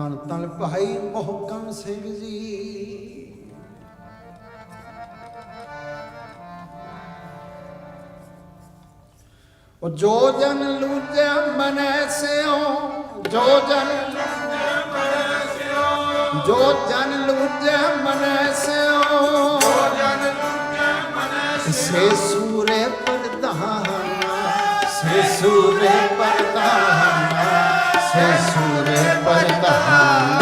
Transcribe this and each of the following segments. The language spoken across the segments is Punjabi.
ਤਨ ਤਨ ਭਾਈ ਉਹ ਕਮ ਸਿੰਘ ਜੀ। ਉਹ ਜੋ ਜਨ ਲੂਜਿਆ ਮਨੈ ਸਿਓ, ਜੋ ਜਨ ਜੋ ਜਨ ਲੂਜਿਆ ਮਨੈ ਸਿਓ ਜੋ ਜਨ ਲੂਜਿਆ ਮਨੈ ਸਿਓ ਸੇ ਸੂਰੇ ਪਰਦਾਨਾ ਸੇ ਸੂਰੇ Ah!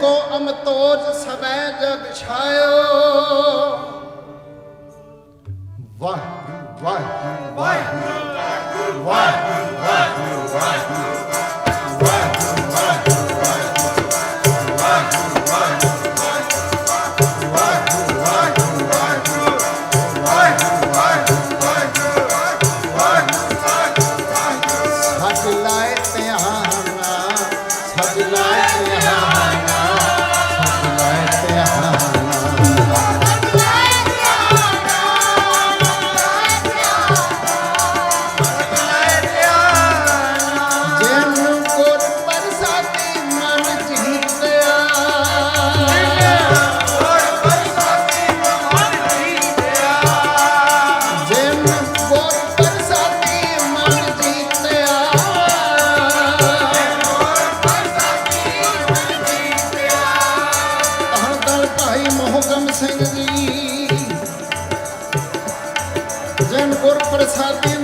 को अमतोज समय जग छायो वाह वाह वाह वाह वाह वाह वाह ਆਦਮ ਸਿੰਘ ਜੀ ਜਨ ਗੁਰ ਪ੍ਰਸਾਦੀ